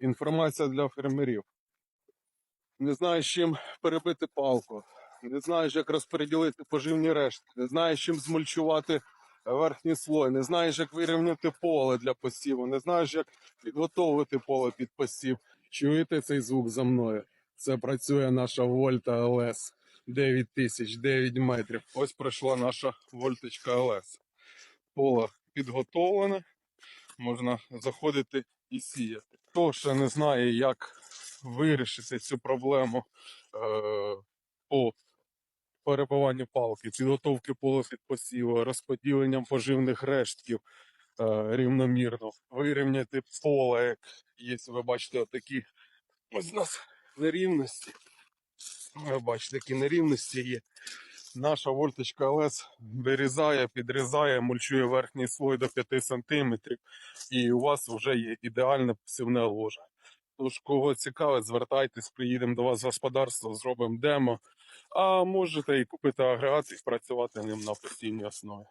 Інформація для фермерів. Не знаєш, чим перебити палку, не знаєш, як розподілити поживні рештки, не знаєш, чим змульчувати верхній слой, не знаєш, як вирівняти поле для посіву, не знаєш, як підготовити поле під посів. Чуєте цей звук за мною? Це працює наша Вольта ЛС 9000, 9 метрів. Ось пройшла наша вольточка ЛС. Поле підготовлене, можна заходити і сіяти. Хто ще не знає, як вирішити цю проблему е, по перебиванню палки, підготовки поля під посіву, розподіленням поживних рештків е, рівномірно, вирівняти поле, як є, ви бачите, отакі ось у нас нерівності. Ви бачите, такі нерівності є. Наша вольточка ЛС вирізає, підрізає, мульчує верхній слой до 5 см, і у вас вже є ідеальне посівне ложе. Тож, кого цікавить, звертайтесь, приїдемо до вас в господарство, зробимо демо. А можете і купити агрегат і працювати ним на постійній основі.